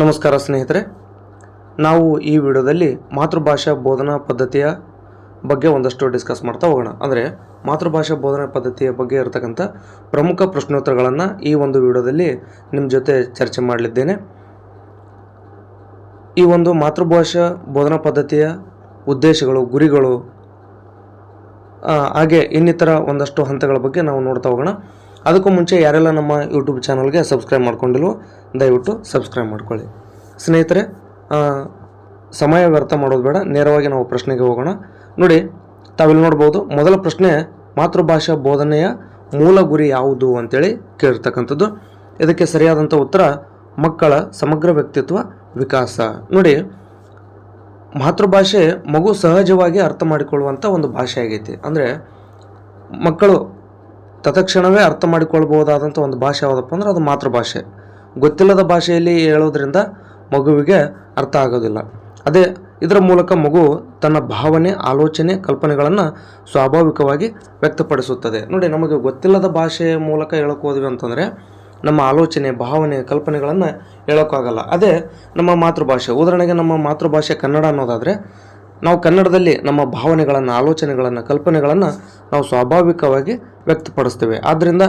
ನಮಸ್ಕಾರ ಸ್ನೇಹಿತರೆ. ನಾವು ಈ ವಿಡಿಯೋದಲ್ಲಿ ಮಾತೃಭಾಷಾ ಬೋಧನಾ ಪದ್ಧತಿಯ ಬಗ್ಗೆ ಒಂದಷ್ಟು ಡಿಸ್ಕಸ್ ಮಾಡ್ತಾ ಹೋಗೋಣ. ಅಂದರೆ ಮಾತೃಭಾಷಾ ಬೋಧನಾ ಪದ್ಧತಿಯ ಬಗ್ಗೆ ಇರತಕ್ಕಂಥ ಪ್ರಮುಖ ಪ್ರಶ್ನೋತ್ತರಗಳನ್ನು ಈ ಒಂದು ವಿಡಿಯೋದಲ್ಲಿ ನಿಮ್ಮ ಜೊತೆ ಚರ್ಚೆ ಮಾಡಲಿದ್ದೇನೆ. ಈ ಒಂದು ಮಾತೃಭಾಷಾ ಬೋಧನಾ ಪದ್ಧತಿಯ ಉದ್ದೇಶಗಳು, ಗುರಿಗಳು ಹಾಗೆ ಇನ್ನಿತರ ಒಂದಷ್ಟು ಹಂತಗಳ ಬಗ್ಗೆ ನಾವು ನೋಡ್ತಾ ಹೋಗೋಣ. ಅದಕ್ಕೂ ಮುಂಚೆ ಯಾರೆಲ್ಲ ನಮ್ಮ ಯೂಟ್ಯೂಬ್ ಚಾನಲ್ಗೆ ಸಬ್ಸ್ಕ್ರೈಬ್ ಮಾಡ್ಕೊಂಡಿಲ್ವೋ, ದಯವಿಟ್ಟು ಸಬ್ಸ್ಕ್ರೈಬ್ ಮಾಡ್ಕೊಳ್ಳಿ. ಸ್ನೇಹಿತರೆ ಸಮಯ ವ್ಯರ್ಥ ಮಾಡೋದು ಬೇಡ, ನೇರವಾಗಿ ನಾವು ಪ್ರಶ್ನೆಗೆ ಹೋಗೋಣ. ನೋಡಿ, ತಾವಿಲ್ಲಿ ನೋಡ್ಬೋದು, ಮೊದಲ ಪ್ರಶ್ನೆ, ಮಾತೃಭಾಷಾ ಬೋಧನೆಯ ಮೂಲ ಗುರಿ ಯಾವುದು ಅಂತೇಳಿ ಕೇಳಿರ್ತಕ್ಕಂಥದ್ದು ಇದಕ್ಕೆ ಸರಿಯಾದಂಥ ಉತ್ತರ, ಮಕ್ಕಳ ಸಮಗ್ರ ವ್ಯಕ್ತಿತ್ವ ವಿಕಾಸ. ನೋಡಿ, ಮಾತೃಭಾಷೆ ಮಗು ಸಹಜವಾಗಿ ಅರ್ಥ ಮಾಡಿಕೊಳ್ಳುವಂಥ ಒಂದು ಭಾಷೆ ಆಗೈತಿ ಅಂದರೆ, ಮಕ್ಕಳು ತತ್ಕ್ಷಣವೇ ಅರ್ಥ ಮಾಡಿಕೊಳ್ಬಹುದಾದಂಥ ಒಂದು ಭಾಷೆ ಯಾವುದಪ್ಪ ಅಂದ್ರೆ ಅದು ಮಾತೃಭಾಷೆ. ಗೊತ್ತಿಲ್ಲದ ಭಾಷೆಯಲ್ಲಿ ಹೇಳೋದ್ರಿಂದ ಮಗುವಿಗೆ ಅರ್ಥ ಆಗೋದಿಲ್ಲ. ಅದೇ ಇದರ ಮೂಲಕ ಮಗು ತನ್ನ ಭಾವನೆ, ಆಲೋಚನೆ, ಕಲ್ಪನೆಗಳನ್ನು ಸ್ವಾಭಾವಿಕವಾಗಿ ವ್ಯಕ್ತಪಡಿಸುತ್ತದೆ. ನೋಡಿ, ನಮಗೆ ಗೊತ್ತಿಲ್ಲದ ಭಾಷೆಯ ಮೂಲಕ ಹೇಳಕ್ಕೆ ಹೋದ್ವಿ ಅಂತಂದರೆ ನಮ್ಮ ಆಲೋಚನೆ, ಭಾವನೆ, ಕಲ್ಪನೆಗಳನ್ನು ಹೇಳೋಕ್ಕಾಗಲ್ಲ. ಅದೇ ನಮ್ಮ ಮಾತೃಭಾಷೆ. ಉದಾಹರಣೆಗೆ ನಮ್ಮ ಮಾತೃಭಾಷೆ ಕನ್ನಡ ಅನ್ನೋದಾದರೆ ನಾವು ಕನ್ನಡದಲ್ಲಿ ನಮ್ಮ ಭಾವನೆಗಳನ್ನು, ಆಲೋಚನೆಗಳನ್ನು, ಕಲ್ಪನೆಗಳನ್ನು ನಾವು ಸ್ವಾಭಾವಿಕವಾಗಿ ವ್ಯಕ್ತಪಡಿಸ್ತೇವೆ. ಆದ್ದರಿಂದ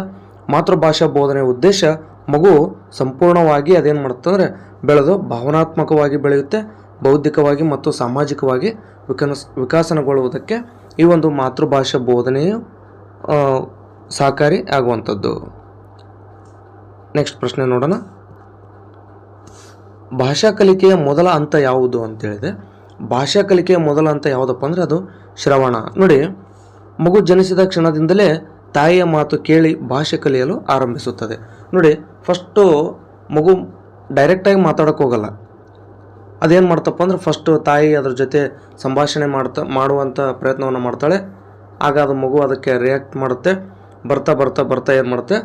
ಮಾತೃಭಾಷಾ ಬೋಧನೆಯ ಉದ್ದೇಶ ಮಗು ಸಂಪೂರ್ಣವಾಗಿ ಅದೇನು ಮಾಡುತ್ತೆ ಅಂದರೆ ಬೆಳೆದು ಭಾವನಾತ್ಮಕವಾಗಿ ಬೆಳೆಯುತ್ತೆ, ಬೌದ್ಧಿಕವಾಗಿ ಮತ್ತು ಸಾಮಾಜಿಕವಾಗಿ ವಿಕನಸ್, ವಿಕಾಸನಗೊಳ್ಳುವುದಕ್ಕೆ ಈ ಒಂದು ಮಾತೃಭಾಷಾ ಬೋಧನೆಯು ಸಹಕಾರಿ ಆಗುವಂಥದ್ದು. ನೆಕ್ಸ್ಟ್ ಪ್ರಶ್ನೆ ನೋಡೋಣ. ಭಾಷಾ ಕಲಿಕೆಯ ಮೊದಲ ಹಂತ ಯಾವುದು ಅಂತೇಳಿದೆ ಭಾಷಾ ಕಲಿಕೆ ಮೊದಲ ಹಂತ ಯಾವುದಪ್ಪ ಅಂದರೆ ಅದು ಶ್ರವಣ. ನೋಡಿ, ಮಗು ಜನಿಸಿದ ಕ್ಷಣದಿಂದಲೇ ತಾಯಿಯ ಮಾತು ಕೇಳಿ ಭಾಷೆ ಕಲಿಯಲು ಆರಂಭಿಸುತ್ತದೆ. ನೋಡಿ ಫಸ್ಟು ಮಗು ಡೈರೆಕ್ಟಾಗಿ ಮಾತಾಡೋಕೆ ಹೋಗಲ್ಲ. ಅದೇನು ಮಾಡ್ತಪ್ಪ ಅಂದ್ರೆ ಫಸ್ಟು ತಾಯಿ ಅದ್ರ ಜೊತೆ ಸಂಭಾಷಣೆ ಮಾಡ್ತಾ ಮಾಡುವಂಥ ಪ್ರಯತ್ನವನ್ನು ಮಾಡ್ತಾಳೆ. ಆಗ ಅದು ಮಗು ಅದಕ್ಕೆ ರಿಯಾಕ್ಟ್ ಮಾಡುತ್ತೆ. ಬರ್ತಾ ಬರ್ತಾ ಬರ್ತಾ ಏನು ಮಾಡುತ್ತೆ?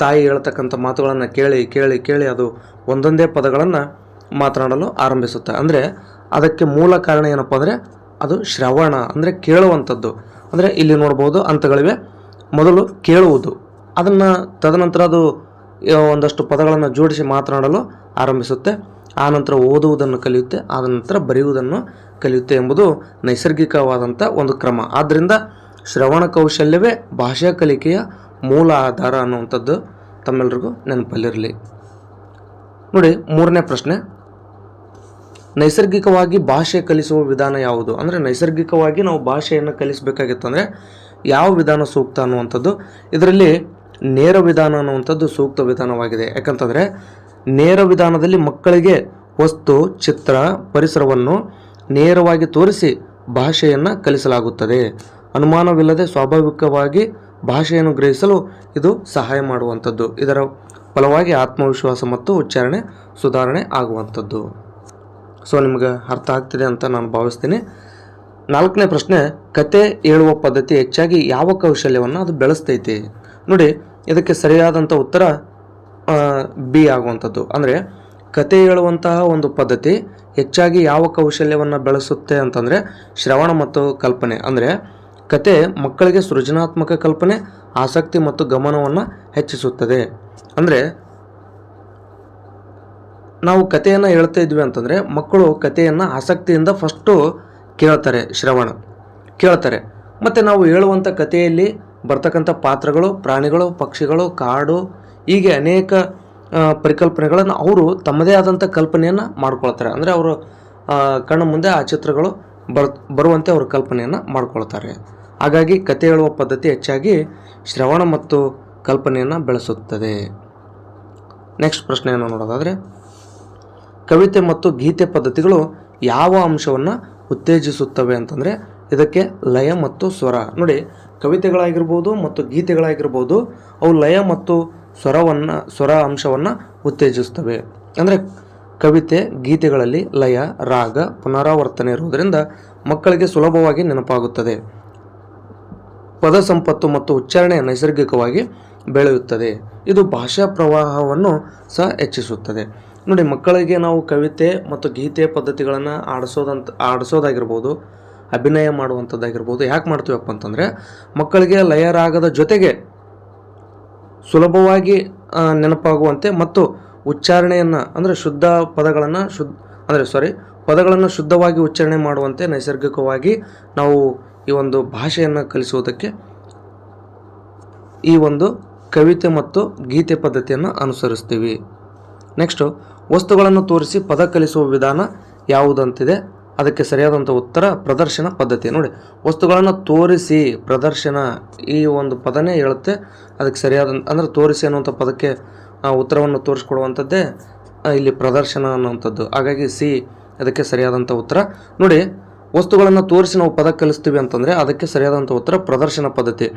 ತಾಯಿ ಹೇಳ್ತಕ್ಕಂಥ ಮಾತುಗಳನ್ನು ಕೇಳಿ ಕೇಳಿ ಕೇಳಿ ಅದು ಒಂದೊಂದೇ ಪದಗಳನ್ನು ಮಾತನಾಡಲು ಆರಂಭಿಸುತ್ತೆ. ಅಂದರೆ ಅದಕ್ಕೆ ಮೂಲ ಕಾರಣ ಏನಪ್ಪ ಅಂದರೆ ಅದು ಶ್ರವಣ ಅಂದರೆ ಕೇಳುವಂಥದ್ದು. ಅಂದರೆ ಇಲ್ಲಿ ನೋಡ್ಬೋದು ಹಂತಗಳಿವೆ. ಮೊದಲು ಕೇಳುವುದು. ಅದನ್ನು ತದನಂತರ ಅದು ಒಂದಷ್ಟು ಪದಗಳನ್ನು ಜೋಡಿಸಿ ಮಾತನಾಡಲು ಆರಂಭಿಸುತ್ತೆ. ಆನಂತರ ಓದುವುದನ್ನು ಕಲಿಯುತ್ತೆ. ಆದ ನಂತರ ಬರೆಯುವುದನ್ನು ಕಲಿಯುತ್ತೆ ಎಂಬುದು ನೈಸರ್ಗಿಕವಾದಂಥ ಒಂದು ಕ್ರಮ. ಆದ್ದರಿಂದ ಶ್ರವಣ ಕೌಶಲ್ಯವೇ ಭಾಷಾ ಕಲಿಕೆಯ ಮೂಲ ಆಧಾರ ಅನ್ನುವಂಥದ್ದು ತಮ್ಮೆಲ್ಲರಿಗೂ ನೆನಪಲ್ಲಿರಲಿ. ನೋಡಿ, ಮೂರನೇ ಪ್ರಶ್ನೆ. ನೈಸರ್ಗಿಕವಾಗಿ ಭಾಷೆ ಕಲಿಸುವ ವಿಧಾನ ಯಾವುದು? ಅಂದರೆ ನೈಸರ್ಗಿಕವಾಗಿ ನಾವು ಭಾಷೆಯನ್ನು ಕಲಿಸಬೇಕಾಗಿತ್ತು ಅಂದರೆ ಯಾವ ವಿಧಾನ ಸೂಕ್ತ ಅನ್ನುವಂಥದ್ದು. ಇದರಲ್ಲಿ ನೇರ ವಿಧಾನ ಅನ್ನುವಂಥದ್ದು ಸೂಕ್ತ ವಿಧಾನವಾಗಿದೆ. ಯಾಕಂತಂದರೆ ನೇರ ವಿಧಾನದಲ್ಲಿ ಮಕ್ಕಳಿಗೆ ವಸ್ತು, ಚಿತ್ರ, ಪರಿಸರವನ್ನು ನೇರವಾಗಿ ತೋರಿಸಿ ಭಾಷೆಯನ್ನು ಕಲಿಸಲಾಗುತ್ತದೆ. ಅನುಮಾನವಿಲ್ಲದೆ ಸ್ವಾಭಾವಿಕವಾಗಿ ಭಾಷೆಯನ್ನು ಗ್ರಹಿಸಲು ಇದು ಸಹಾಯ ಮಾಡುವಂಥದ್ದು. ಇದರ ಫಲವಾಗಿ ಆತ್ಮವಿಶ್ವಾಸ ಮತ್ತು ಉಚ್ಚಾರಣೆ ಸುಧಾರಣೆ ಆಗುವಂಥದ್ದು. ಸೊ ನಿಮ್ಗೆ ಅರ್ಥ ಆಗ್ತಿದೆ ಅಂತ ನಾನು ಭಾವಿಸ್ತೀನಿ. ನಾಲ್ಕನೇ ಪ್ರಶ್ನೆ, ಕತೆ ಹೇಳುವ ಪದ್ಧತಿ ಹೆಚ್ಚಾಗಿ ಯಾವ ಕೌಶಲ್ಯವನ್ನು ಅದು ಬೆಳೆಸ್ತೈತಿ? ನೋಡಿ, ಇದಕ್ಕೆ ಸರಿಯಾದಂಥ ಉತ್ತರ ಬಿ ಆಗುವಂಥದ್ದು. ಅಂದರೆ, ಕತೆ ಹೇಳುವಂತಹ ಒಂದು ಪದ್ಧತಿ ಹೆಚ್ಚಾಗಿ ಯಾವ ಕೌಶಲ್ಯವನ್ನು ಬೆಳೆಸುತ್ತೆ ಅಂತಂದರೆ, ಶ್ರವಣ ಮತ್ತು ಕಲ್ಪನೆ. ಅಂದರೆ, ಕತೆ ಮಕ್ಕಳಿಗೆ ಸೃಜನಾತ್ಮಕ ಕಲ್ಪನೆ, ಆಸಕ್ತಿ ಮತ್ತು ಗಮನವನ್ನು ಹೆಚ್ಚಿಸುತ್ತದೆ. ಅಂದರೆ ನಾವು ಕಥೆಯನ್ನು ಹೇಳ್ತಾ ಇದ್ವಿ ಅಂತಂದರೆ ಮಕ್ಕಳು ಕಥೆಯನ್ನು ಆಸಕ್ತಿಯಿಂದ ಫಸ್ಟು ಕೇಳ್ತಾರೆ ಶ್ರವಣ. ಕೇಳ್ತಾರೆ. ಮತ್ತು ನಾವು ಹೇಳುವಂಥ ಕಥೆಯಲ್ಲಿ ಬರ್ತಕ್ಕಂಥ ಪಾತ್ರಗಳು, ಪ್ರಾಣಿಗಳು, ಪಕ್ಷಿಗಳು, ಕಾಡು, ಹೀಗೆ ಅನೇಕ ಪರಿಕಲ್ಪನೆಗಳನ್ನು ಅವರು ತಮ್ಮದೇ ಆದಂಥ ಕಲ್ಪನೆಯನ್ನು ಮಾಡ್ಕೊಳ್ತಾರೆ. ಅಂದರೆ ಅವರು ಕಣ್ಣು ಮುಂದೆ ಆ ಚಿತ್ರಗಳು ಬರ್, ಬರುವಂತೆ ಅವರು ಕಲ್ಪನೆಯನ್ನು ಮಾಡ್ಕೊಳ್ತಾರೆ. ಹಾಗಾಗಿ ಕತೆ ಹೇಳುವ ಪದ್ಧತಿ ಹೆಚ್ಚಾಗಿ ಶ್ರವಣ ಮತ್ತು ಕಲ್ಪನೆಯನ್ನು ಬೆಳೆಸುತ್ತದೆ. ನೆಕ್ಸ್ಟ್ ಪ್ರಶ್ನೆಯನ್ನು ನೋಡೋದಾದರೆ ಕವಿತೆ ಮತ್ತು ಗೀತೆ ಪದ್ಧತಿಗಳು ಯಾವ ಅಂಶವನ್ನು ಉತ್ತೇಜಿಸುತ್ತವೆ ಅಂತಂದರೆ ಇದಕ್ಕೆ ಲಯ ಮತ್ತು ಸ್ವರ. ನೋಡಿ, ಕವಿತೆಗಳಾಗಿರ್ಬೋದು ಮತ್ತು ಗೀತೆಗಳಾಗಿರ್ಬೋದು ಅವು ಲಯ ಮತ್ತು ಸ್ವರವನ್ನು, ಸ್ವರ ಅಂಶವನ್ನು ಉತ್ತೇಜಿಸುತ್ತವೆ. ಅಂದರೆ ಕವಿತೆ, ಗೀತೆಗಳಲ್ಲಿ ಲಯ, ರಾಗ ಪುನರಾವರ್ತನೆ ಇರುವುದರಿಂದ ಮಕ್ಕಳಿಗೆ ಸುಲಭವಾಗಿ ನೆನಪಾಗುತ್ತದೆ. ಪದ ಸಂಪತ್ತು ಮತ್ತು ಉಚ್ಚಾರಣೆ ನೈಸರ್ಗಿಕವಾಗಿ ಬೆಳೆಯುತ್ತದೆ. ಇದು ಭಾಷಾ ಪ್ರವಾಹವನ್ನು ಸಹ ಹೆಚ್ಚಿಸುತ್ತದೆ. ನೋಡಿ, ಮಕ್ಕಳಿಗೆ ನಾವು ಕವಿತೆ ಮತ್ತು ಗೀತೆ ಪದ್ಧತಿಗಳನ್ನು ಆಡಿಸೋದಂತ, ಆಡಿಸೋದಾಗಿರ್ಬೋದು, ಅಭಿನಯ ಮಾಡುವಂಥದ್ದಾಗಿರ್ಬೋದು, ಯಾಕೆ ಮಾಡ್ತೀವಪ್ಪ ಅಂತಂದರೆ, ಮಕ್ಕಳಿಗೆ ಲಯರಾಗದ ಜೊತೆಗೆ ಸುಲಭವಾಗಿ ನೆನಪಾಗುವಂತೆ ಮತ್ತು ಉಚ್ಚಾರಣೆಯನ್ನು, ಅಂದರೆ ಶುದ್ಧ ಪದಗಳನ್ನು ಶುದ್ಧ, ಅಂದರೆ ಸಾರಿ ಪದಗಳನ್ನು ಶುದ್ಧವಾಗಿ ಉಚ್ಚಾರಣೆ ಮಾಡುವಂತೆ ನೈಸರ್ಗಿಕವಾಗಿ ನಾವು ಈ ಒಂದು ಭಾಷೆಯನ್ನು ಕಲಿಸುವುದಕ್ಕೆ ಈ ಒಂದು ಕವಿತೆ ಮತ್ತು ಗೀತೆ ಪದ್ಧತಿಯನ್ನು ಅನುಸರಿಸ್ತೀವಿ. ನೆಕ್ಸ್ಟು ವಸ್ತುಗಳನ್ನು ತೋರಿಸಿ ಪದ ಕಲಿಸುವ ವಿಧಾನ ಯಾವುದಂತಿದೆ? ಅದಕ್ಕೆ ಸರಿಯಾದಂಥ ಉತ್ತರ, ಪ್ರದರ್ಶನ ಪದ್ಧತಿ. ನೋಡಿ, ವಸ್ತುಗಳನ್ನು ತೋರಿಸಿ ಪ್ರದರ್ಶನ ಈ ಒಂದು ಪದನೇ ಹೇಳುತ್ತೆ. ಅದಕ್ಕೆ ಸರಿಯಾದ, ಅಂದರೆ ತೋರಿಸಿ ಅನ್ನುವಂಥ ಪದಕ್ಕೆ ಉತ್ತರವನ್ನು ತೋರಿಸ್ಕೊಡುವಂಥದ್ದೇ ಇಲ್ಲಿ ಪ್ರದರ್ಶನ ಅನ್ನುವಂಥದ್ದು. ಹಾಗಾಗಿ ಸಿ, ಅದಕ್ಕೆ ಸರಿಯಾದಂಥ ಉತ್ತರ. ನೋಡಿ ವಸ್ತುಗಳನ್ನು ತೋರಿಸಿ ನಾವು ಪದ ಕಲಿಸ್ತೀವಿ ಅಂತಂದರೆ ಅದಕ್ಕೆ ಸರಿಯಾದಂಥ ಉತ್ತರ ಪ್ರದರ್ಶನ ಪದ್ಧತಿ.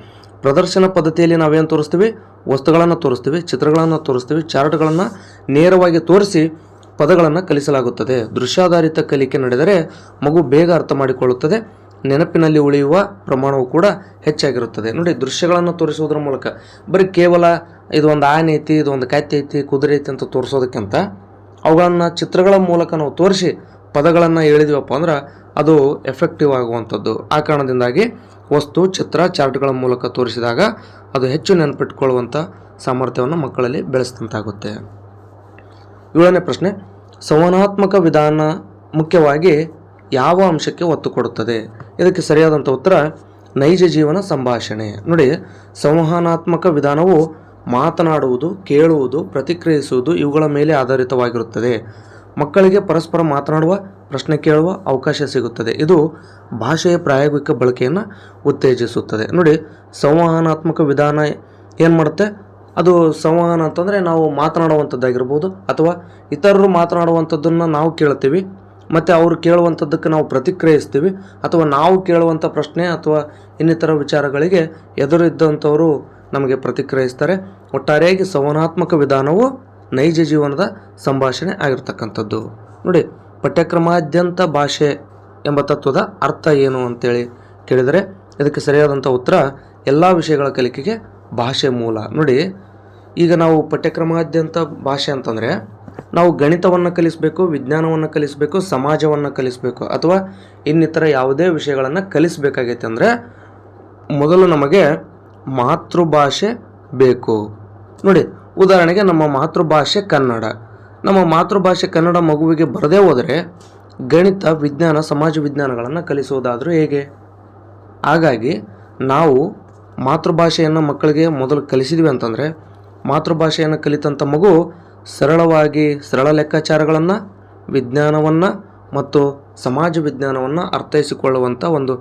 ಪ್ರದರ್ಶನ ಪದ್ಧತಿಯಲ್ಲಿ ನಾವೇನು ತೋರಿಸ್ತೀವಿ? ವಸ್ತುಗಳನ್ನು ತೋರಿಸ್ತೀವಿ, ಚಿತ್ರಗಳನ್ನು ತೋರಿಸ್ತೀವಿ, ಚಾರ್ಟ್ಗಳನ್ನು ನೇರವಾಗಿ ತೋರಿಸಿ ಪದಗಳನ್ನು ಕಲಿಸಲಾಗುತ್ತದೆ. ದೃಶ್ಯಾಧಾರಿತ ಕಲಿಕೆ ನಡೆದರೆ ಮಗು ಬೇಗ ಅರ್ಥ ಮಾಡಿಕೊಳ್ಳುತ್ತದೆ, ನೆನಪಿನಲ್ಲಿ ಉಳಿಯುವ ಪ್ರಮಾಣವು ಕೂಡ ಹೆಚ್ಚಾಗಿರುತ್ತದೆ. ನೋಡಿ, ದೃಶ್ಯಗಳನ್ನು ತೋರಿಸುವುದರ ಮೂಲಕ ಬರೀ ಕೇವಲ ಇದು ಒಂದು ಆನೆ ಐತಿ, ಇದು ಒಂದು ಕತ್ತೆ ಐತಿ, ಕುದುರೆ ಐತಿ ಅಂತ ತೋರಿಸೋದಕ್ಕಿಂತ ಅವುಗಳನ್ನು ಚಿತ್ರಗಳ ಮೂಲಕ ನಾವು ತೋರಿಸಿ ಪದಗಳನ್ನು ಹೇಳಿದೀವಪ್ಪ ಅಂದ್ರೆ ಅದು ಎಫೆಕ್ಟಿವ್ ಆಗುವಂಥದ್ದು. ಆ ಕಾರಣದಿಂದಾಗಿ ವಸ್ತು, ಚಿತ್ರ ಚಾರ್ಟ್ಗಳ ಮೂಲಕ ತೋರಿಸಿದಾಗ ಅದು ಹೆಚ್ಚು ನೆನಪಿಟ್ಕೊಳ್ಳುವಂಥ ಸಾಮರ್ಥ್ಯವನ್ನು ಮಕ್ಕಳಲ್ಲಿ ಬೆಳೆಸಿದಂತಾಗುತ್ತೆ. ಏಳನೇ ಪ್ರಶ್ನೆ, ಸಂವಹನಾತ್ಮಕ ವಿಧಾನ ಮುಖ್ಯವಾಗಿ ಯಾವ ಅಂಶಕ್ಕೆ ಒತ್ತು ಕೊಡುತ್ತದೆ? ಇದಕ್ಕೆ ಸರಿಯಾದಂಥ ಉತ್ತರ, ನೈಜ ಜೀವನ ಸಂಭಾಷಣೆ. ನೋಡಿ, ಸಂವಹನಾತ್ಮಕ ವಿಧಾನವು ಮಾತನಾಡುವುದು, ಕೇಳುವುದು, ಪ್ರತಿಕ್ರಿಯಿಸುವುದು ಇವುಗಳ ಮೇಲೆ ಆಧಾರಿತವಾಗಿರುತ್ತದೆ. ಮಕ್ಕಳಿಗೆ ಪರಸ್ಪರ ಮಾತನಾಡುವ ಪ್ರಶ್ನೆ ಕೇಳುವ ಅವಕಾಶ ಸಿಗುತ್ತದೆ. ಇದು ಭಾಷೆಯ ಪ್ರಾಯೋಗಿಕ ಬಳಕೆಯನ್ನು ಉತ್ತೇಜಿಸುತ್ತದೆ. ನೋಡಿ, ಸಂವಹನಾತ್ಮಕ ವಿಧಾನ ಏನು ಮಾಡುತ್ತೆ? ಅದು ಸಂವಹನ ಅಂತಂದರೆ ನಾವು ಮಾತನಾಡುವಂಥದ್ದಾಗಿರ್ಬೋದು ಅಥವಾ ಇತರರು ಮಾತನಾಡುವಂಥದ್ದನ್ನು ನಾವು ಕೇಳ್ತೀವಿ, ಮತ್ತು ಅವರು ಕೇಳುವಂಥದ್ದಕ್ಕೆ ನಾವು ಪ್ರತಿಕ್ರಿಯಿಸ್ತೀವಿ, ಅಥವಾ ನಾವು ಕೇಳುವಂಥ ಪ್ರಶ್ನೆ ಅಥವಾ ಇನ್ನಿತರ ವಿಚಾರಗಳಿಗೆ ಎದುರಿದ್ದಂಥವರು ನಮಗೆ ಪ್ರತಿಕ್ರಿಯಿಸ್ತಾರೆ. ಒಟ್ಟಾರೆಯಾಗಿ ಸಂವಹನಾತ್ಮಕ ವಿಧಾನವು ನೈಜ ಜೀವನದ ಸಂಭಾಷಣೆ ಆಗಿರ್ತಕ್ಕಂಥದ್ದು. ನೋಡಿ ಪಠ್ಯಕ್ರಮಾದ್ಯಂತ ಭಾಷೆ ಎಂಬ ತತ್ವದ ಅರ್ಥ ಏನು ಅಂತೇಳಿ ಕೇಳಿದರೆ, ಇದಕ್ಕೆ ಸರಿಯಾದಂಥ ಉತ್ತರ ಎಲ್ಲ ವಿಷಯಗಳ ಕಲಿಕೆಗೆ ಭಾಷೆ ಮೂಲ. ನೋಡಿ, ಈಗ ನಾವು ಪಠ್ಯಕ್ರಮಾದ್ಯಂತ ಭಾಷೆ ಅಂತಂದರೆ, ನಾವು ಗಣಿತವನ್ನು ಕಲಿಸಬೇಕು, ವಿಜ್ಞಾನವನ್ನು ಕಲಿಸಬೇಕು, ಸಮಾಜವನ್ನು ಕಲಿಸಬೇಕು, ಅಥವಾ ಇನ್ನಿತರ ಯಾವುದೇ ವಿಷಯಗಳನ್ನು ಕಲಿಸಬೇಕಾಗೈತೆ ಅಂದರೆ, ಮೊದಲು ನಮಗೆ ಮಾತೃಭಾಷೆ ಬೇಕು. ನೋಡಿ, ಉದಾಹರಣೆಗೆ ನಮ್ಮ ಮಾತೃಭಾಷೆ ಕನ್ನಡ. ನಮ್ಮ ಮಾತೃಭಾಷೆ ಕನ್ನಡ ಮಗುವಿಗೆ ಬರದೇ ಹೋದರೆ ಗಣಿತ, ವಿಜ್ಞಾನ, ಸಮಾಜ ವಿಜ್ಞಾನಗಳನ್ನು ಕಲಿಸುವುದಾದರೂ ಹೇಗೆ? ಹಾಗಾಗಿ ನಾವು ಮಾತೃಭಾಷೆಯನ್ನು ಮಕ್ಕಳಿಗೆ ಮೊದಲು ಕಲಿಸಿದ್ವಿ ಅಂತಂದರೆ ಮಾತೃಭಾಷೆಯನ್ನು ಕಲಿತಂಥ ಮಗು ಸರಳವಾಗಿ ಸರಳ ಲೆಕ್ಕಾಚಾರಗಳನ್ನು, ವಿಜ್ಞಾನವನ್ನು ಮತ್ತು ಸಮಾಜ ವಿಜ್ಞಾನವನ್ನು ಅರ್ಥೈಸಿಕೊಳ್ಳುವಂಥ ಒಂದು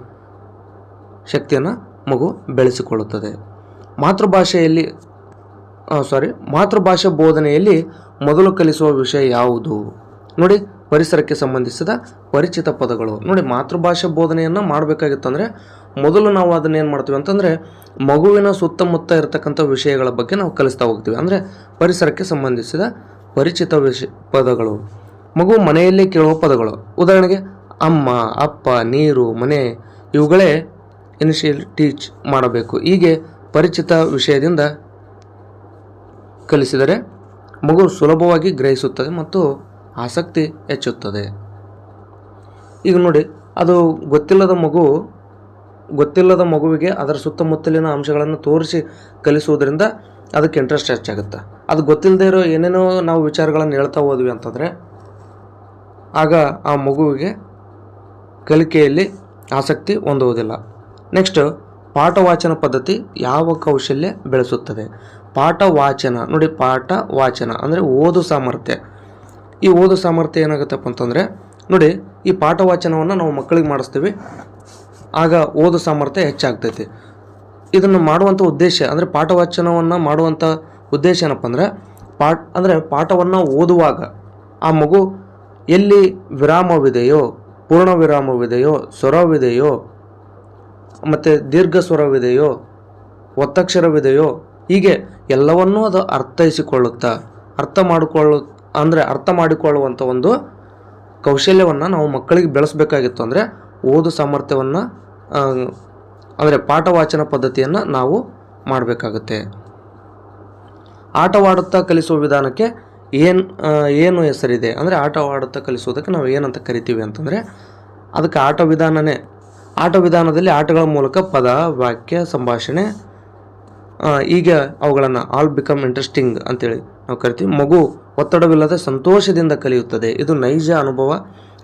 ಶಕ್ತಿಯನ್ನು ಮಗು ಬೆಳೆಸಿಕೊಳ್ಳುತ್ತದೆ. ಮಾತೃಭಾಷೆಯಲ್ಲಿ ಸಾರಿ ಮಾತೃಭಾಷೆ ಬೋಧನೆಯಲ್ಲಿ ಮೊದಲು ಕಲಿಸುವ ವಿಷಯ ಯಾವುದು? ನೋಡಿ, ಪರಿಸರಕ್ಕೆ ಸಂಬಂಧಿಸಿದ ಪರಿಚಿತ ಪದಗಳು. ನೋಡಿ, ಮಾತೃಭಾಷೆ ಬೋಧನೆಯನ್ನು ಮಾಡಬೇಕಾಗಿತ್ತಂದರೆ ಮೊದಲು ನಾವು ಅದನ್ನು ಏನು ಮಾಡ್ತೀವಿ ಅಂತಂದರೆ, ಮಗುವಿನ ಸುತ್ತಮುತ್ತ ಇರತಕ್ಕಂಥ ವಿಷಯಗಳ ಬಗ್ಗೆ ನಾವು ಕಲಿಸ್ತಾ ಹೋಗ್ತೀವಿ. ಅಂದರೆ, ಪರಿಸರಕ್ಕೆ ಸಂಬಂಧಿಸಿದ ಪರಿಚಿತ ಪದಗಳು. ಮಗು ಮನೆಯಲ್ಲೇ ಕೇಳುವ ಪದಗಳು. ಉದಾಹರಣೆಗೆ, ಅಮ್ಮ, ಅಪ್ಪ, ನೀರು, ಮನೆ, ಇವುಗಳೇ ಇನಿಷಿಯಲ್ ಟೀಚ್ ಮಾಡಬೇಕು. ಹೀಗೆ ಪರಿಚಿತ ವಿಷಯದಿಂದ ಕಲಿಸಿದರೆ ಮಗು ಸುಲಭವಾಗಿ ಗ್ರಹಿಸುತ್ತದೆ ಮತ್ತು ಆಸಕ್ತಿ ಹೆಚ್ಚುತ್ತದೆ. ಈಗ ನೋಡಿ, ಅದು ಗೊತ್ತಿಲ್ಲದ ಮಗು, ಗೊತ್ತಿಲ್ಲದ ಮಗುವಿಗೆ ಅದರ ಸುತ್ತಮುತ್ತಲಿನ ಅಂಶಗಳನ್ನು ತೋರಿಸಿ ಕಲಿಸುವುದರಿಂದ ಅದಕ್ಕೆ ಇಂಟ್ರೆಸ್ಟ್ ಹೆಚ್ಚಾಗುತ್ತೆ. ಅದು ಗೊತ್ತಿಲ್ಲದೆ ಇರೋ ಏನೇನೋ ನಾವು ವಿಚಾರಗಳನ್ನು ಹೇಳ್ತಾ ಹೋದ್ವಿ ಅಂತಂದರೆ, ಆಗ ಆ ಮಗುವಿಗೆ ಕಲಿಕೆಯಲ್ಲಿ ಆಸಕ್ತಿ ಹೊಂದುವುದಿಲ್ಲ. ನೆಕ್ಸ್ಟ್ ಪಾಠ ವಾಚನ ಪದ್ಧತಿ ಯಾವ ಕೌಶಲ್ಯ ಬೆಳೆಸುತ್ತದೆ? ಪಾಠ ವಾಚನ. ನೋಡಿ ಪಾಠ ವಾಚನ ಅಂದರೆ ಓದು ಸಾಮರ್ಥ್ಯ. ಈ ಓದು ಸಾಮರ್ಥ್ಯ ಏನಾಗುತ್ತಪ್ಪ ಅಂತಂದರೆ, ನೋಡಿ ಈ ಪಾಠ ವಾಚನವನ್ನು ನಾವು ಮಕ್ಕಳಿಗೆ ಮಾಡಿಸ್ತೀವಿ, ಆಗ ಓದು ಸಾಮರ್ಥ್ಯ ಹೆಚ್ಚಾಗ್ತೈತಿ. ಇದನ್ನು ಮಾಡುವಂಥ ಉದ್ದೇಶ ಅಂದರೆ ಪಾಠ ವಾಚನವನ್ನು ಮಾಡುವಂಥ ಉದ್ದೇಶ ಏನಪ್ಪ ಅಂದರೆ ಪಾಠ ಅಂದರೆ ಪಾಠವನ್ನು ಓದುವಾಗ ಆ ಮಗು ಎಲ್ಲಿ ವಿರಾಮವಿದೆಯೋ, ಪೂರ್ಣ ವಿರಾಮವಿದೆಯೋ, ಸ್ವರವಿದೆಯೋ, ಮತ್ತು ದೀರ್ಘ ಸ್ವರವಿದೆಯೋ, ಒತ್ತಕ್ಷರವಿದೆಯೋ ಹೀಗೆ ಎಲ್ಲವನ್ನೂ ಅದು ಅರ್ಥೈಸಿಕೊಳ್ಳುತ್ತಾ, ಅರ್ಥ ಮಾಡಿಕೊಳ್ಳು, ಅಂದರೆ ಅರ್ಥ ಮಾಡಿಕೊಳ್ಳುವಂಥ ಒಂದು ಕೌಶಲ್ಯವನ್ನು ನಾವು ಮಕ್ಕಳಿಗೆ ಬೆಳೆಸಬೇಕಾಗಿತ್ತು ಅಂದರೆ ಓದು ಸಾಮರ್ಥ್ಯವನ್ನು ಅಂದರೆ ಪಾಠವಾಚನ ಪದ್ಧತಿಯನ್ನು ನಾವು ಮಾಡಬೇಕಾಗುತ್ತೆ. ಆಟವಾಡುತ್ತಾ ಕಲಿಸುವ ವಿಧಾನಕ್ಕೆ ಏನು ಏನು ಹೆಸರಿದೆ? ಅಂದರೆ ಆಟವಾಡುತ್ತಾ ಕಲಿಸುವುದಕ್ಕೆ ನಾವು ಏನಂತ ಕರಿತೀವಿ ಅಂತಂದರೆ ಅದಕ್ಕೆ ಆಟ ವಿಧಾನನೇ ಆಟ ವಿಧಾನದಲ್ಲಿ ಆಟಗಳ ಮೂಲಕ ಪದ, ವಾಕ್ಯ, ಸಂಭಾಷಣೆ ಈಗ ಅವುಗಳನ್ನು ಆಲ್ ಬಿಕಮ್ ಇಂಟ್ರೆಸ್ಟಿಂಗ್ ಅಂತೇಳಿ ನಾವು ಕರಿತೀವಿ. ಮಗು ಒತ್ತಡವಿಲ್ಲದೆ ಸಂತೋಷದಿಂದ ಕಲಿಯುತ್ತದೆ. ಇದು ನೈಜ ಅನುಭವ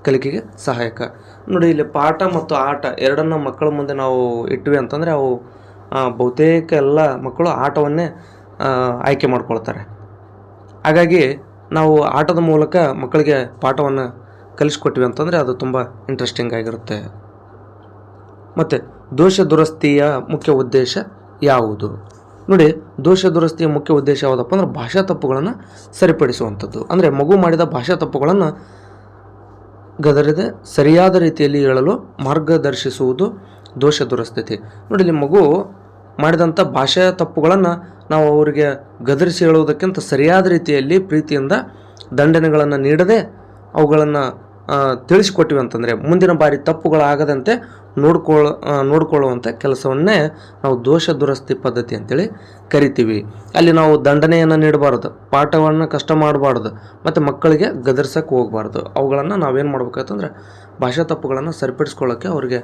ಕಲಿಕೆಗೆ ಸಹಾಯಕ. ನೋಡಿ, ಇಲ್ಲಿ ಪಾಠ ಮತ್ತು ಆಟ ಎರಡನ್ನ ಮಕ್ಕಳ ಮುಂದೆ ನಾವು ಇಟ್ವಿ ಅಂತಂದರೆ ಅವು ಬಹುತೇಕ ಎಲ್ಲ ಮಕ್ಕಳು ಆಟವನ್ನೇ ಆಯ್ಕೆ ಮಾಡ್ಕೊಳ್ತಾರೆ. ಹಾಗಾಗಿ ನಾವು ಆಟದ ಮೂಲಕ ಮಕ್ಕಳಿಗೆ ಪಾಠವನ್ನು ಕಲಿಸ್ಕೊಟ್ವಿ ಅಂತಂದರೆ ಅದು ತುಂಬ ಇಂಟ್ರೆಸ್ಟಿಂಗ್ ಆಗಿರುತ್ತೆ. ಮತ್ತು ದೋಷ ದುರಸ್ತಿಯ ಮುಖ್ಯ ಉದ್ದೇಶ ಯಾವುದು? ನೋಡಿ, ದೋಷ ದುರಸ್ತಿಯ ಮುಖ್ಯ ಉದ್ದೇಶ ಯಾವುದಪ್ಪ ಅಂದ್ರೆ ಭಾಷಾ ತಪ್ಪುಗಳನ್ನು ಸರಿಪಡಿಸುವಂಥದ್ದು. ಅಂದರೆ ಮಗು ಮಾಡಿದ ಭಾಷಾ ತಪ್ಪುಗಳನ್ನು ಗದರಿದೆ, ಸರಿಯಾದ ರೀತಿಯಲ್ಲಿ ಹೇಳಲು ಮಾರ್ಗದರ್ಶಿಸುವುದು ದೋಷ ದುರಸ್ಥಿತಿ. ನೋಡಿ, ಇಲ್ಲಿ ಮಗು ಮಾಡಿದಂಥ ಭಾಷಾ ತಪ್ಪುಗಳನ್ನು ನಾವು ಅವರಿಗೆ ಗದರಿಸಿ ಹೇಳುವುದಕ್ಕಿಂತ ಸರಿಯಾದ ರೀತಿಯಲ್ಲಿ ಪ್ರೀತಿಯಿಂದ ದಂಡನೆಗಳನ್ನು ನೀಡದೆ ಅವುಗಳನ್ನು ತಿಳಿಸಿಕೊಟ್ಟಿವಿ ಅಂತಂದರೆ ಮುಂದಿನ ಬಾರಿ ತಪ್ಪುಗಳಾಗದಂತೆ ನೋಡ್ಕೊಳ್ಳ ನೋಡ್ಕೊಳ್ಳುವಂಥ ಕೆಲಸವನ್ನೇ ನಾವು ದೋಷ ದುರಸ್ತಿ ಪದ್ಧತಿ ಅಂತೇಳಿ ಕರಿತೀವಿ. ಅಲ್ಲಿ ನಾವು ದಂಡನೆಯನ್ನು ನೀಡಬಾರ್ದು, ಪಾಠವನ್ನು ಕಷ್ಟ ಮಾಡಬಾರ್ದು, ಮತ್ತು ಮಕ್ಕಳಿಗೆ ಗದರ್ಸಕ್ಕೆ ಹೋಗಬಾರ್ದು. ಅವುಗಳನ್ನು ನಾವೇನು ಮಾಡ್ಬೇಕಾಯ್ತಂದ್ರೆ ಭಾಷಾ ತಪ್ಪುಗಳನ್ನು ಸರಿಪಡಿಸ್ಕೊಳ್ಳೋಕ್ಕೆ ಅವ್ರಿಗೆ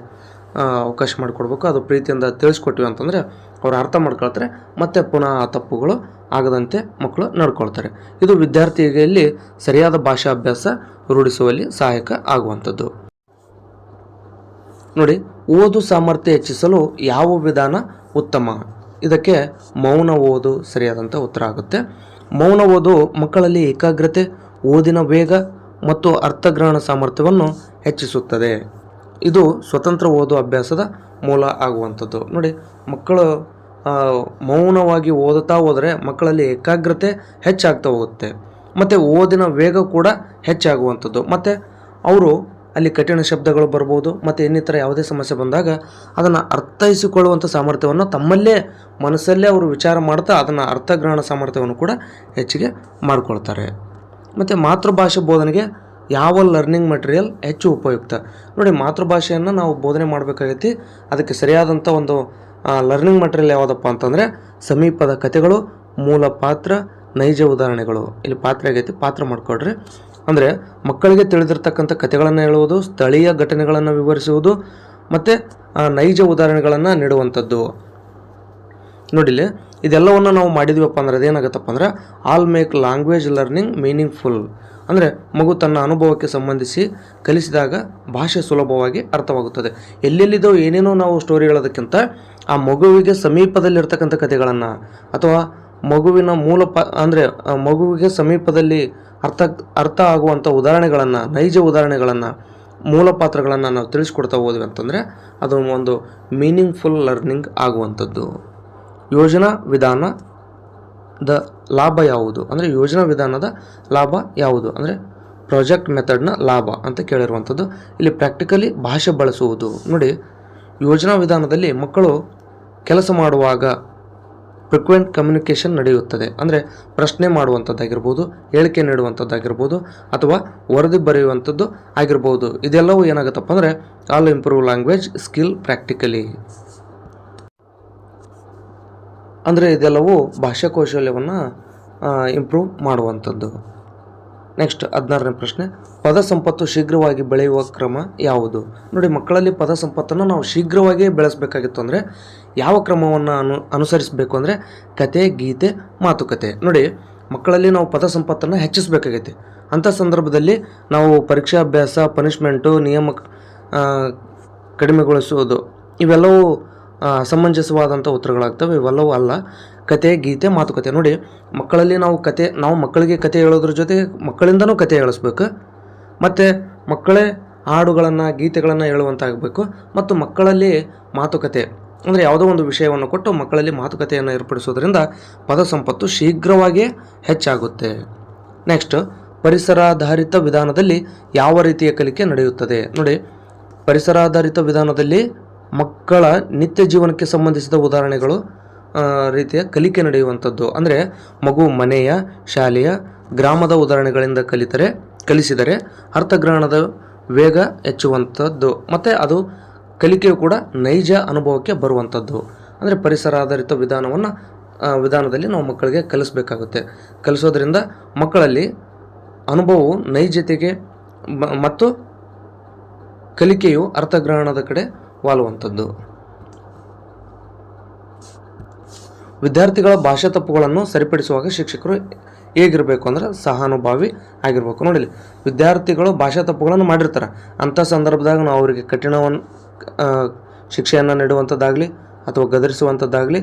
ಅವಕಾಶ ಮಾಡಿಕೊಡ್ಬೇಕು. ಅದು ಪ್ರೀತಿಯಿಂದ ತಿಳಿಸ್ಕೊಟ್ವಿ ಅಂತಂದರೆ ಅವ್ರು ಅರ್ಥ ಮಾಡ್ಕೊಳ್ತಾರೆ, ಮತ್ತೆ ಪುನಃ ಆ ತಪ್ಪುಗಳು ಆಗದಂತೆ ಮಕ್ಕಳು ನಡ್ಕೊಳ್ತಾರೆ. ಇದು ವಿದ್ಯಾರ್ಥಿಗಳಲ್ಲಿ ಸರಿಯಾದ ಭಾಷಾ ಅಭ್ಯಾಸ ರೂಢಿಸುವಲ್ಲಿ ಸಹಾಯಕ ಆಗುವಂಥದ್ದು. ನೋಡಿ, ಓದು ಸಾಮರ್ಥ್ಯ ಹೆಚ್ಚಿಸಲು ಯಾವ ವಿಧಾನ ಉತ್ತಮ? ಇದಕ್ಕೆ ಮೌನ ಓದು ಸರಿಯಾದಂಥ ಉತ್ತರ ಆಗುತ್ತೆ. ಮೌನ ಓದು ಮಕ್ಕಳಲ್ಲಿ ಏಕಾಗ್ರತೆ, ಓದಿನ ವೇಗ ಮತ್ತು ಅರ್ಥಗ್ರಹಣ ಸಾಮರ್ಥ್ಯವನ್ನು ಹೆಚ್ಚಿಸುತ್ತದೆ. ಇದು ಸ್ವತಂತ್ರ ಓದು ಅಭ್ಯಾಸದ ಮೂಲ ಆಗುವಂಥದ್ದು. ನೋಡಿ, ಮಕ್ಕಳು ಮೌನವಾಗಿ ಓದುತ್ತಾ ಹೋದರೆ ಮಕ್ಕಳಲ್ಲಿ ಏಕಾಗ್ರತೆ ಹೆಚ್ಚಾಗ್ತಾ ಹೋಗುತ್ತೆ. ಮತ್ತು ಓದಿನ ವೇಗ ಕೂಡ ಹೆಚ್ಚಾಗುವಂಥದ್ದು. ಮತ್ತು ಅವರು ಅಲ್ಲಿ ಕಠಿಣ ಶಬ್ದಗಳು ಬರ್ಬೋದು ಮತ್ತು ಇನ್ನಿತರ ಯಾವುದೇ ಸಮಸ್ಯೆ ಬಂದಾಗ ಅದನ್ನು ಅರ್ಥೈಸಿಕೊಳ್ಳುವಂಥ ಸಾಮರ್ಥ್ಯವನ್ನು ತಮ್ಮಲ್ಲೇ, ಮನಸ್ಸಲ್ಲೇ ಅವರು ವಿಚಾರ ಮಾಡ್ತಾ ಅದನ್ನು ಅರ್ಥಗ್ರಹಣ ಸಾಮರ್ಥ್ಯವನ್ನು ಕೂಡ ಹೆಚ್ಚಿಗೆ ಮಾಡ್ಕೊಳ್ತಾರೆ. ಮತ್ತು ಮಾತೃಭಾಷೆ ಬೋಧನೆಗೆ ಯಾವ ಲರ್ನಿಂಗ್ ಮೆಟೀರಿಯಲ್ ಹೆಚ್ಚು ಉಪಯುಕ್ತ? ನೋಡಿ, ಮಾತೃಭಾಷೆಯನ್ನು ನಾವು ಬೋಧನೆ ಮಾಡಬೇಕಾಗೈತಿ. ಅದಕ್ಕೆ ಸರಿಯಾದಂಥ ಒಂದು ಲರ್ನಿಂಗ್ ಮೆಟೀರಿಯಲ್ ಯಾವುದಪ್ಪ ಅಂತಂದರೆ ಸಮೀಪದ ಕಥೆಗಳು, ಮೂಲ ಪಾತ್ರ, ನೈಜ ಉದಾಹರಣೆಗಳು. ಇಲ್ಲಿ ಪಾತ್ರ ಆಗೈತಿ, ಪಾತ್ರ ಮಾಡ್ಕೊಡ್ರಿ. ಅಂದರೆ ಮಕ್ಕಳಿಗೆ ತಿಳಿದಿರ್ತಕ್ಕಂಥ ಕಥೆಗಳನ್ನು ಹೇಳುವುದು, ಸ್ಥಳೀಯ ಘಟನೆಗಳನ್ನು ವಿವರಿಸುವುದು, ಮತ್ತು ನೈಜ ಉದಾಹರಣೆಗಳನ್ನು ನೀಡುವಂಥದ್ದು. ನೋಡಿಲಿ ಇದೆಲ್ಲವನ್ನು ನಾವು ಮಾಡಿದ್ವಪ್ಪ ಅಂದ್ರೆ ಅದೇನಾಗುತ್ತಪ್ಪ ಅಂದ್ರೆ all make language learning meaningful ಅಂದರೆ, ಮಗು ತನ್ನ ಅನುಭವಕ್ಕೆ ಸಂಬಂಧಿಸಿ ಕಲಿಸಿದಾಗ ಭಾಷೆ ಸುಲಭವಾಗಿ ಅರ್ಥವಾಗುತ್ತದೆ. ಎಲ್ಲೆಲ್ಲಿದ್ದೋ ಏನೇನೋ ನಾವು ಸ್ಟೋರಿ ಹೇಳೋದಕ್ಕಿಂತ, ಆ ಮಗುವಿಗೆ ಸಮೀಪದಲ್ಲಿರ್ತಕ್ಕಂಥ ಕಥೆಗಳನ್ನು, ಅಥವಾ ಮಗುವಿನ ಮೂಲ ಪ, ಅಂದರೆ ಮಗುವಿಗೆ ಸಮೀಪದಲ್ಲಿ ಅರ್ಥ ಅರ್ಥ ಆಗುವಂಥ ಉದಾಹರಣೆಗಳನ್ನು, ನೈಜ ಉದಾಹರಣೆಗಳನ್ನು ಮೂಲ ಪಾತ್ರಗಳನ್ನು ನಾವು ತಿಳಿಸ್ಕೊಡ್ತಾ ಹೋದ್ವಿ ಅಂತಂದರೆ, ಅದು ಒಂದು ಮೀನಿಂಗ್ಫುಲ್ ಲರ್ನಿಂಗ್ ಆಗುವಂಥದ್ದು. ಯೋಜನಾ ವಿಧಾನದ ಲಾಭ ಯಾವುದು? ಅಂದರೆ ಯೋಜನಾ ವಿಧಾನದ ಲಾಭ ಯಾವುದು? ಅಂದರೆ ಪ್ರಾಜೆಕ್ಟ್ ಮೆಥಡ್ನ ಲಾಭ ಅಂತ ಕೇಳಿರುವಂಥದ್ದು. ಇಲ್ಲಿ ಪ್ರಾಕ್ಟಿಕಲಿ ಭಾಷೆ ಬಳಸುವುದು. ನೋಡಿ, ಯೋಜನಾ ವಿಧಾನದಲ್ಲಿ ಮಕ್ಕಳು ಕೆಲಸ ಮಾಡುವಾಗ ಫ್ರಿಕ್ವೆಂಟ್ ಕಮ್ಯುನಿಕೇಷನ್ ನಡೆಯುತ್ತದೆ. ಅಂದರೆ ಪ್ರಶ್ನೆ ಮಾಡುವಂಥದ್ದಾಗಿರ್ಬೋದು ಹೇಳಿಕೆ ನೀಡುವಂಥದ್ದಾಗಿರ್ಬೋದು ಅಥವಾ ವರದಿ ಬರೆಯುವಂಥದ್ದು ಆಗಿರ್ಬೋದು. ಇದೆಲ್ಲವೂ ಏನಾಗುತ್ತಪ್ಪ ಅಂದರೆ all improve language skill practically ಅಂದರೆ ಇದೆಲ್ಲವೂ ಭಾಷಾ ಕೌಶಲ್ಯವನ್ನು ಇಂಪ್ರೂವ್ ಮಾಡುವಂಥದ್ದು ನೆಕ್ಸ್ಟ್ ಹದಿನಾರನೇ ಪ್ರಶ್ನೆ. ಪದ ಸಂಪತ್ತು ಶೀಘ್ರವಾಗಿ ಬೆಳೆಯುವ ಕ್ರಮ ಯಾವುದು? ನೋಡಿ, ಮಕ್ಕಳಲ್ಲಿ ಪದ ಸಂಪತ್ತನ್ನು ನಾವು ಶೀಘ್ರವಾಗಿ ಬೆಳೆಸಬೇಕಾಗಿತ್ತು ಅಂದರೆ ಯಾವ ಕ್ರಮವನ್ನು ಅನು, ಅನುಸರಿಸಬೇಕು ಅಂದರೆ ಕತೆ, ಗೀತೆ, ಮಾತುಕತೆ. ನೋಡಿ, ಮಕ್ಕಳಲ್ಲಿ ನಾವು ಪದ ಸಂಪತ್ತನ್ನು ಹೆಚ್ಚಿಸಬೇಕಾಗೈತಿ. ಅಂಥ ಸಂದರ್ಭದಲ್ಲಿ ನಾವು ಪರೀಕ್ಷಾ ಅಭ್ಯಾಸ ಪನಿಷ್ಮೆಂಟು ನಿಯಮ ಕಡಿಮೆಗೊಳಿಸುವುದು, ಇವೆಲ್ಲವೂ ಸಮಂಜಸವಾದಂಥ ಉತ್ತರಗಳಾಗ್ತವೆ. ಇವೆಲ್ಲವೂ ಅಲ್ಲ. ಕತೆ, ಗೀತೆ, ಮಾತುಕತೆ. ನೋಡಿ, ಮಕ್ಕಳಲ್ಲಿ ನಾವು ಕತೆ, ನಾವು ಮಕ್ಕಳಿಗೆ ಕತೆ ಹೇಳೋದ್ರ ಜೊತೆ ಮಕ್ಕಳಿಂದನೂ ಕತೆ ಹೇಳಿಸ್ಬೇಕು. ಮತ್ತು ಮಕ್ಕಳೇ ಹಾಡುಗಳನ್ನು, ಗೀತೆಗಳನ್ನು ಹೇಳುವಂತಾಗಬೇಕು. ಮತ್ತು ಮಕ್ಕಳಲ್ಲಿ ಮಾತುಕತೆ. ಅಂದರೆ ಯಾವುದೋ ಒಂದು ವಿಷಯವನ್ನು ಕೊಟ್ಟು ಮಕ್ಕಳಲ್ಲಿ ಮಾತುಕತೆಯನ್ನು ಏರ್ಪಡಿಸೋದ್ರಿಂದ ಪದ ಸಂಪತ್ತು ಶೀಘ್ರವಾಗಿಯೇ ಹೆಚ್ಚಾಗುತ್ತೆ. ನೆಕ್ಸ್ಟ್ ಪರಿಸರಾಧಾರಿತ ವಿಧಾನದಲ್ಲಿ ಯಾವ ರೀತಿಯ ಕಲಿಕೆ ನಡೆಯುತ್ತದೆ? ನೋಡಿ, ಪರಿಸರಾಧಾರಿತ ವಿಧಾನದಲ್ಲಿ ಮಕ್ಕಳ ನಿತ್ಯ ಜೀವನಕ್ಕೆ ಸಂಬಂಧಿಸಿದ ಉದಾಹರಣೆಗಳು ರೀತಿಯ ಕಲಿಕೆ ನಡೆಯುವಂಥದ್ದು. ಅಂದರೆ ಮಗು ಮನೆಯ ಶಾಲೆಯ ಗ್ರಾಮದ ಉದಾಹರಣೆಗಳಿಂದ ಕಲಿತರೆ, ಕಲಿಸಿದರೆ ಅರ್ಥಗ್ರಹಣದ ವೇಗ ಹೆಚ್ಚುವಂಥದ್ದು. ಮತ್ತು ಅದು ಕಲಿಕೆಯು ಕೂಡ ನೈಜ ಅನುಭವಕ್ಕೆ ಬರುವಂಥದ್ದು. ಅಂದರೆ ಪರಿಸರ ಆಧಾರಿತ ವಿಧಾನವನ್ನು ವಿಧಾನದಲ್ಲಿ ನಾವು ಮಕ್ಕಳಿಗೆ ಕಲಿಸಬೇಕಾಗುತ್ತೆ. ಕಲಿಸೋದ್ರಿಂದ ಮಕ್ಕಳಲ್ಲಿ ಅನುಭವವು ನೈಜತೆಗೆ ಮತ್ತು ಕಲಿಕೆಯು ಅರ್ಥಗ್ರಹಣದ ಕಡೆ ವಾಲುವಂಥದ್ದು. ವಿದ್ಯಾರ್ಥಿಗಳ ಭಾಷಾ ತಪ್ಪುಗಳನ್ನು ಸರಿಪಡಿಸುವಾಗ ಶಿಕ್ಷಕರು ಹೇಗಿರಬೇಕು ಅಂದ್ರೆ ಸಹಾನುಭಾವಿ ಆಗಿರಬೇಕು. ನೋಡಿಲಿ, ವಿದ್ಯಾರ್ಥಿಗಳು ಭಾಷಾ ತಪ್ಪುಗಳನ್ನು ಮಾಡಿರ್ತಾರೆ. ಅಂಥ ಸಂದರ್ಭದಾಗ ನಾವು ಅವರಿಗೆ ಕಠಿಣವನ್ನು ಶಿಕ್ಷೆಯನ್ನು ನೀಡುವಂಥದ್ದಾಗಲಿ ಅಥವಾ ಗದರಿಸುವಂಥದ್ದಾಗಲಿ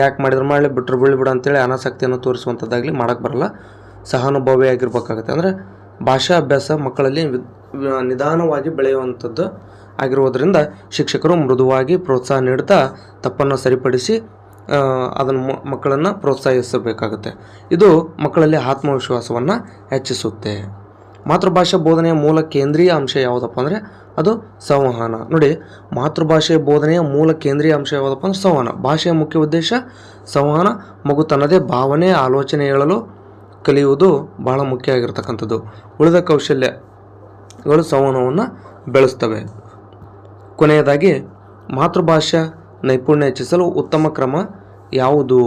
ಯಾಕೆ ಮಾಡಿದ್ರೆ ಮಾಡಲಿ ಬಿಟ್ಟರು ಬೀಳಿ ಬಿಡು ಅಂತೇಳಿ ಅನಾಸಕ್ತಿಯನ್ನು ತೋರಿಸುವಂಥದ್ದಾಗಲಿ ಮಾಡೋಕ್ಕೆ ಬರಲ್ಲ. ಸಹಾನುಭವಿ ಆಗಿರ್ಬೇಕಾಗತ್ತೆ. ಅಂದರೆ ಭಾಷಾ ಅಭ್ಯಾಸ ಮಕ್ಕಳಲ್ಲಿ ನಿಧಾನವಾಗಿ ಬೆಳೆಯುವಂಥದ್ದು ಆಗಿರುವುದರಿಂದ ಶಿಕ್ಷಕರು ಮೃದುವಾಗಿ ಪ್ರೋತ್ಸಾಹ ನೀಡ್ತಾ ತಪ್ಪನ್ನು ಸರಿಪಡಿಸಿ ಅದನ್ನು ಮಕ್ಕಳನ್ನು ಪ್ರೋತ್ಸಾಹಿಸಬೇಕಾಗುತ್ತೆ. ಇದು ಮಕ್ಕಳಲ್ಲಿ ಆತ್ಮವಿಶ್ವಾಸವನ್ನು ಹೆಚ್ಚಿಸುತ್ತೆ. ಮಾತೃಭಾಷೆ ಬೋಧನೆಯ ಮೂಲ ಕೇಂದ್ರೀಯ ಅಂಶ ಯಾವುದಪ್ಪ ಅಂದರೆ ಅದು ಸಂವಹನ. ನೋಡಿ, ಮಾತೃಭಾಷೆ ಬೋಧನೆಯ ಮೂಲ ಕೇಂದ್ರೀಯ ಅಂಶ ಯಾವುದಪ್ಪ ಅಂದ್ರೆ ಸಂವಹನ. ಭಾಷೆಯ ಮುಖ್ಯ ಉದ್ದೇಶ ಸಂವಹನ ಮಗು ತನ್ನದೇ ಭಾವನೆ, ಆಲೋಚನೆ ಹೇಳಲು, ಕಲಿಯುವುದು ಬಹಳ ಮುಖ್ಯ ಆಗಿರತಕ್ಕಂಥದ್ದು. ಉಳಿದ ಕೌಶಲ್ಯಗಳು ಸಂವಹನವನ್ನು ಬೆಳೆಸ್ತವೆ. ಕೊನೆಯದಾಗಿ, ಮಾತೃಭಾಷಾ ನೈಪುಣ್ಯ ಹೆಚ್ಚಿಸಲು ಉತ್ತಮ ಕ್ರಮ ಯಾವುದು?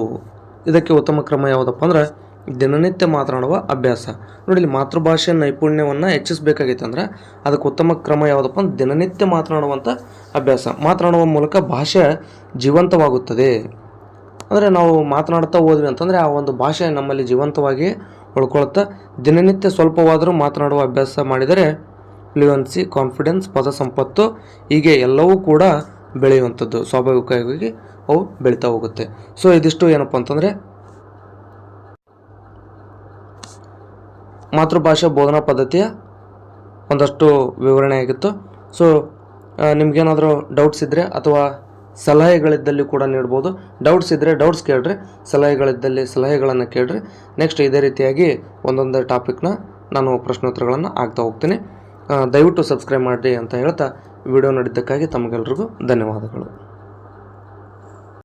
ಇದಕ್ಕೆ ಉತ್ತಮ ಕ್ರಮ ಯಾವುದಪ್ಪ ಅಂದ್ರೆ ದಿನನಿತ್ಯ ಮಾತನಾಡುವ ಅಭ್ಯಾಸ. ನೋಡಿ, ಇಲ್ಲಿ ಮಾತೃಭಾಷೆ ನೈಪುಣ್ಯವನ್ನು ಹೆಚ್ಚಿಸಬೇಕಾಗಿತ್ತು ಅಂದರೆ ಅದಕ್ಕೆ ಉತ್ತಮ ಕ್ರಮ ಯಾವುದಪ್ಪ ಅಂದ್ರೆ ದಿನನಿತ್ಯ ಮಾತನಾಡುವಂಥ ಅಭ್ಯಾಸ. ಮಾತನಾಡುವ ಮೂಲಕ ಭಾಷೆ ಜೀವಂತವಾಗುತ್ತದೆ. ಅಂದರೆ ನಾವು ಮಾತನಾಡ್ತಾ ಹೋದ್ವಿ ಅಂತಂದರೆ ಆ ಒಂದು ಭಾಷೆ ನಮ್ಮಲ್ಲಿ ಜೀವಂತವಾಗಿ ಉಳ್ಕೊಳ್ತಾ ದಿನನಿತ್ಯ ಸ್ವಲ್ಪವಾದರೂ ಮಾತನಾಡುವ ಅಭ್ಯಾಸ ಮಾಡಿದರೆ ಫ್ಲೂಯನ್ಸಿ, ಕಾನ್ಫಿಡೆನ್ಸ್, ಪದ ಸಂಪತ್ತು ಹೀಗೆ ಎಲ್ಲವೂ ಕೂಡ ಬೆಳೆಯುವಂಥದ್ದು. ಸ್ವಾಭಾವಿಕವಾಗಿ ಅವು ಬೆಳೀತಾ ಹೋಗುತ್ತೆ. ಸೊ ಇದಿಷ್ಟು ಏನಪ್ಪ ಅಂತಂದರೆ ಮಾತೃಭಾಷಾ ಬೋಧನಾ ಪದ್ಧತಿಯ ಒಂದಷ್ಟು ವಿವರಣೆ ಆಗಿತ್ತು. ಸೊ ನಿಮಗೇನಾದರೂ ಡೌಟ್ಸ್ ಇದ್ದರೆ ಅಥವಾ ಸಲಹೆಗಳಿದ್ದಲ್ಲಿ ಕೂಡ ನೀಡ್ಬೋದು. ಡೌಟ್ಸ್ ಇದ್ದರೆ ಡೌಟ್ಸ್ ಕೇಳ್ರಿ, ಸಲಹೆಗಳಿದ್ದಲ್ಲಿ ಸಲಹೆಗಳನ್ನು ಕೇಳ್ರಿ. ನೆಕ್ಸ್ಟ್ ಇದೇ ರೀತಿಯಾಗಿ ಒಂದೊಂದೇ ಟಾಪಿಕ್ನ ನಾನು ಪ್ರಶ್ನೋತ್ತರಗಳನ್ನು ಆಗ್ತಾ ಹೋಗ್ತೀನಿ. ದಯವಿಟ್ಟು ಸಬ್ಸ್ಕ್ರೈಬ್ ಮಾಡಿ ಅಂತ ಹೇಳ್ತಾ ವಿಡಿಯೋ ನೋಡಿದ್ದಕ್ಕಾಗಿ ತಮಗೆಲ್ರಿಗೂ ಧನ್ಯವಾದಗಳು.